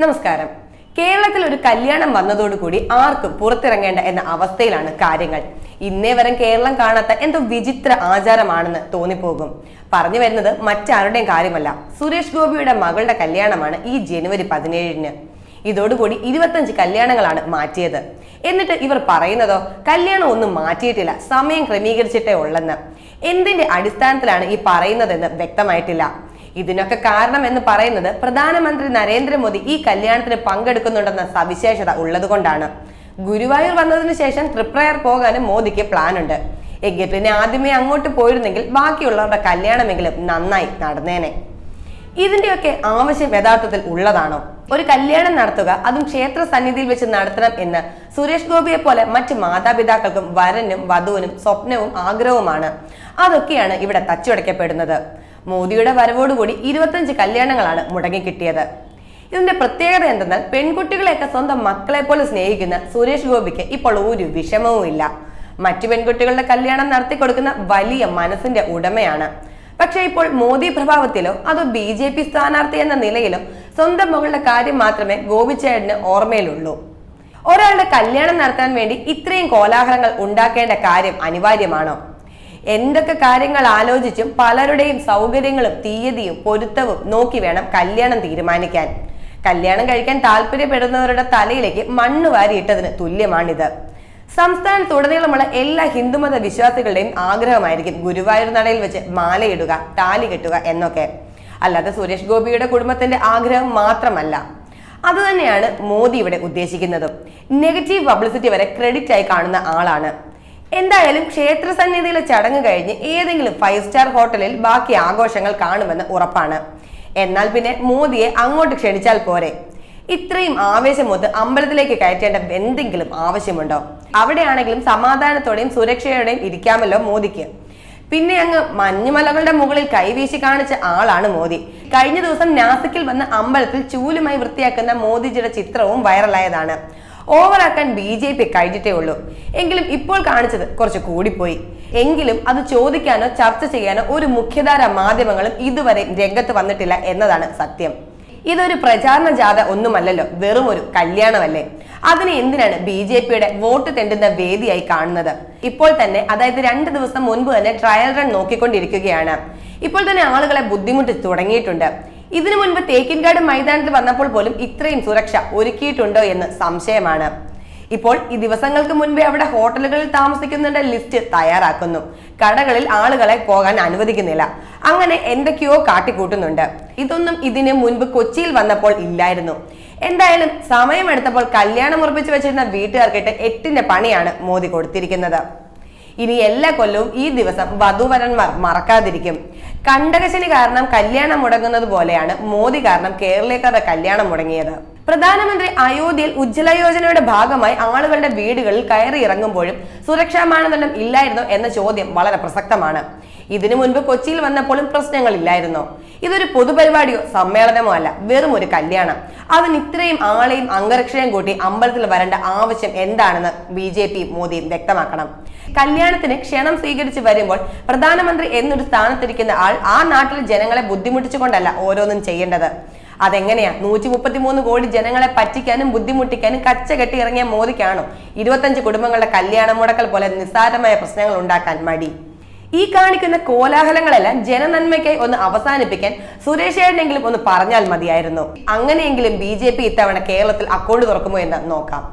നമസ്കാരം. കേരളത്തിൽ ഒരു കല്യാണം വന്നതോടുകൂടി ആർക്കും പുറത്തിറങ്ങേണ്ട എന്ന അവസ്ഥയിലാണ് കാര്യങ്ങൾ. ഇന്നേ വരെ കേരളം കാണാത്ത എന്തോ വിചിത്ര ആചാരമാണെന്ന് തോന്നിപ്പോകും. പറഞ്ഞു വരുന്നത് മറ്റാരുടെയും കാര്യമല്ല. സുരേഷ് ഗോപിയുടെ മകളുടെ കല്യാണമാണ് ഈ ജനുവരി പതിനേഴിന്. ഇതോടുകൂടി ഇരുപത്തഞ്ച് കല്യാണങ്ങളാണ് മാറ്റിയത്. എന്നിട്ട് ഇവർ പറയുന്നതോ കല്യാണം ഒന്നും മാറ്റിയിട്ടില്ല സമയം ക്രമീകരിച്ചിട്ടേ ഉള്ളെന്ന്. എന്തിന്റെ അടിസ്ഥാനത്തിലാണ് ഈ പറയുന്നതെന്ന് വ്യക്തമായിട്ടില്ല. ഇതിനൊക്കെ കാരണം എന്ന് പറയുന്നത് പ്രധാനമന്ത്രി നരേന്ദ്രമോദി ഈ കല്യാണത്തിന് പങ്കെടുക്കുന്നുണ്ടെന്ന സവിശേഷത ഉള്ളതുകൊണ്ടാണ്. ഗുരുവായൂർ വന്നതിന് ശേഷം തൃപ്രയർ പോകാനും മോദിക്ക് പ്ലാൻ ഉണ്ട് എങ്കിൽ പിന്നെ ആദ്യമേ അങ്ങോട്ട് പോയിരുന്നെങ്കിൽ ബാക്കിയുള്ളവരുടെ കല്യാണമെങ്കിലും നന്നായി നടന്നേനെ. ഇതിന്റെയൊക്കെ ആവശ്യം യഥാർത്ഥത്തിൽ ഉള്ളതാണോ? ഒരു കല്യാണം നടത്തുക അതും ക്ഷേത്ര സന്നിധിയിൽ വെച്ച് നടത്തണം എന്ന് സുരേഷ് ഗോപിയെ പോലെ മറ്റ് മാതാപിതാക്കൾക്കും വരനും വധുവിനും സ്വപ്നവും ആഗ്രഹവുമാണ്. അതൊക്കെയാണ് ഇവിടെ തച്ചുടയ്ക്കപ്പെടുന്നത്. മോദിയുടെ വരവോടുകൂടി ഇരുപത്തഞ്ച് കല്യാണങ്ങളാണ് മുടങ്ങി കിട്ടിയത്. ഇതിന്റെ പ്രത്യേകത എന്തെന്നാൽ പെൺകുട്ടികളെയൊക്കെ സ്വന്തം മക്കളെ പോലെ സ്നേഹിക്കുന്ന സുരേഷ് ഗോപിക്ക് ഇപ്പോൾ ഒരു വിഷമവും ഇല്ല. മറ്റു പെൺകുട്ടികളുടെ കല്യാണം നടത്തി കൊടുക്കുന്ന വലിയ മനസ്സിന്റെ ഉടമയാണ്. പക്ഷെ ഇപ്പോൾ മോദി പ്രഭാവത്തിലോ അതോ ബി ജെ പി സ്ഥാനാർത്ഥി എന്ന നിലയിലോ സ്വന്തം മകളുടെ കാര്യം മാത്രമേ ഗോപിച്ചേട്ടന് ഓർമ്മയിലുള്ളൂ. ഒരാളുടെ കല്യാണം നടത്താൻ വേണ്ടി ഇത്രയും കോലാഹലങ്ങൾ ഉണ്ടാക്കേണ്ട കാര്യം അനിവാര്യമാണോ? എന്തൊക്കെ കാര്യങ്ങൾ ആലോചിച്ചും പലരുടെയും സൗകര്യങ്ങളും തീയതിയും പൊരുത്തവും നോക്കി വേണം കല്യാണം തീരുമാനിക്കാൻ. കല്യാണം കഴിക്കാൻ താല്പര്യപ്പെടുന്നവരുടെ തലയിലേക്ക് മണ്ണ് വാരിയിട്ടതിന് തുല്യമാണിത്. സംസ്ഥാനത്തുടനീളമുള്ള എല്ലാ ഹിന്ദുമത വിശ്വാസികളുടെയും ആഗ്രഹമായിരിക്കും ഗുരുവായൂർ നടയിൽ വെച്ച് മാലയിടുക താലി കെട്ടുക എന്നൊക്കെ. അല്ലാതെ സുരേഷ് ഗോപിയുടെ കുടുംബത്തിന്റെ ആഗ്രഹം മാത്രമല്ല. അതുതന്നെയാണ് മോദി ഇവിടെ ഉദ്ദേശിക്കുന്നതും. നെഗറ്റീവ് പബ്ലിസിറ്റി വരെ ക്രെഡിറ്റ് ആയി കാണുന്ന ആളാണ്. എന്തായാലും ക്ഷേത്ര സന്നിധിയിലെ ചടങ്ങ് കഴിഞ്ഞ് ഏതെങ്കിലും ഫൈവ് സ്റ്റാർ ഹോട്ടലിൽ ബാക്കി ആഘോഷങ്ങൾ കാണുമെന്ന് ഉറപ്പാണ്. എന്നാൽ പിന്നെ മോദിയെ അങ്ങോട്ട് ക്ഷണിച്ചാൽ പോരെ? ഇത്രയും ആവേശമൊത്ത് അമ്പലത്തിലേക്ക് കയറ്റേണ്ട എന്തെങ്കിലും ആവശ്യമുണ്ടോ? അവിടെയാണെങ്കിലും സമാധാനത്തോടെയും സുരക്ഷയോടെയും ഇരിക്കാമല്ലോ മോദിക്ക്. പിന്നെ അങ്ങ് മഞ്ഞുമലകളുടെ മുകളിൽ കൈവീശി കാണിച്ച ആളാണ് മോദി. കഴിഞ്ഞ ദിവസം നാസിക്കിൽ വന്ന അമ്പലത്തിൽ ചൂലുമായി വൃത്തിയാക്കുന്ന മോദിജിയുടെ ചിത്രവും വൈറലായതാണ് ഓവറാക്കാൻ ബി ജെ പി കഴിഞ്ഞിട്ടേ ഉള്ളൂ. എങ്കിലും ഇപ്പോൾ കാണിച്ചത് കുറച്ച് കൂടിപ്പോയി. എങ്കിലും അത് ചോദിക്കാനോ ചർച്ച ചെയ്യാനോ ഒരു മുഖ്യധാര മാധ്യമങ്ങളും ഇതുവരെ രംഗത്ത് വന്നിട്ടില്ല എന്നതാണ് സത്യം. ഇതൊരു പ്രചാരണ ജാഥ ഒന്നുമല്ലല്ലോ വെറും ഒരു കല്യാണമല്ലേ? അതിനെ എന്തിനാണ് ബി ജെ പിയുടെ വോട്ട് തെണ്ടുന്ന വേദിയായി കാണുന്നത്? ഇപ്പോൾ തന്നെ അതായത് രണ്ട് ദിവസം മുൻപ് തന്നെ ട്രയൽ റൺ നോക്കിക്കൊണ്ടിരിക്കുകയാണ്. ഇപ്പോൾ തന്നെ ആളുകളെ ബുദ്ധിമുട്ടി തുടങ്ങിയിട്ടുണ്ട്. ഇതിനു മുൻപ് തേക്കിൻകാട് മൈതാനത്ത് വന്നപ്പോൾ പോലും ഇത്രയും സുരക്ഷ ഒരുക്കിയിട്ടുണ്ടോ എന്ന് സംശയമാണ്. ഇപ്പോൾ ഈ ദിവസങ്ങൾക്ക് മുൻപേ അവിടെ ഹോട്ടലുകളിൽ താമസിക്കുന്നവരുടെ ലിസ്റ്റ് തയ്യാറാക്കുന്നു. കടകളിൽ ആളുകളെ പോകാൻ അനുവദിക്കുന്നില്ല. അങ്ങനെ എന്തൊക്കെയോ കാട്ടിക്കൂട്ടുന്നുണ്ട്. ഇതൊന്നും ഇതിന് മുൻപ് കൊച്ചിയിൽ വന്നപ്പോൾ ഇല്ലായിരുന്നു. എന്തായാലും സമയമെടുത്തപ്പോൾ കല്യാണം ഉറപ്പിച്ചു വെച്ചിരുന്ന വീട്ടുകാർക്കിട്ട് എട്ടിന്റെ പണിയാണ് മോദി കൊടുത്തിരിക്കുന്നത്. ഇനി എല്ലാ കൊല്ലവും ഈ ദിവസം വധുവരന്മാർ മറക്കാതിരിക്കും. കണ്ടകശനി കാരണം കല്യാണം മുടങ്ങുന്നത് പോലെയാണ് മോദി കാരണം കേരളീയക്കാരുടെ കല്യാണം മുടങ്ങിയത്. പ്രധാനമന്ത്രി അയോധ്യയിൽ ഉജ്ജ്വല യോജനയുടെ ഭാഗമായി ആളുകളുടെ വീടുകളിൽ കയറി ഇറങ്ങുമ്പോഴും സുരക്ഷാ മാനദണ്ഡം ഇല്ലായിരുന്നോ എന്ന ചോദ്യം വളരെ പ്രസക്തമാണ്. ഇതിനു മുൻപ് കൊച്ചിയിൽ വന്നപ്പോഴും പ്രശ്നങ്ങളില്ലായിരുന്നോ ഇതൊരു പൊതുപരിപാടിയോ സമ്മേളനമോ അല്ല വെറും ഒരു കല്യാണം. അതിന് ഇത്രയും ആളെയും അംഗരക്ഷയും കൂട്ടി അമ്പലത്തിൽ വരേണ്ട ആവശ്യം എന്താണെന്ന് ബി ജെ പി മോദിയും വ്യക്തമാക്കണം. കല്യാണത്തിന് ക്ഷണം സ്വീകരിച്ച് വരുമ്പോൾ പ്രധാനമന്ത്രി എന്നൊരു സ്ഥാനത്തിരിക്കുന്ന ആൾ ആ നാട്ടിൽ ജനങ്ങളെ ബുദ്ധിമുട്ടിച്ചുകൊണ്ടല്ല ഓരോന്നും ചെയ്യേണ്ടത്. അതെങ്ങനെയാ? നൂറ്റി മുപ്പത്തി മൂന്ന് കോടി ജനങ്ങളെ പറ്റിക്കാനും ബുദ്ധിമുട്ടിക്കാനും കച്ച കെട്ടി ഇറങ്ങിയ മോദിക്കാണോ? ഇരുപത്തഞ്ച് കുടുംബങ്ങളുടെ കല്യാണ മുടക്കൽ പോലെ നിസ്സാരമായ പ്രശ്നങ്ങൾ ഉണ്ടാക്കാൻ മടി. ഈ കാണിക്കുന്ന കോലാഹലങ്ങളെല്ലാം ജനനന്മയ്ക്കായി ഒന്ന് അവസാനിപ്പിക്കാൻ സുരേഷ് ഏട്ടനെങ്കിലും ഒന്ന് പറഞ്ഞാൽ മതിയായിരുന്നു. അങ്ങനെയെങ്കിലും ബി ജെ പി ഇത്തവണ കേരളത്തിൽ അക്കൗണ്ട് തുറക്കുമോ എന്ന് നോക്കാം.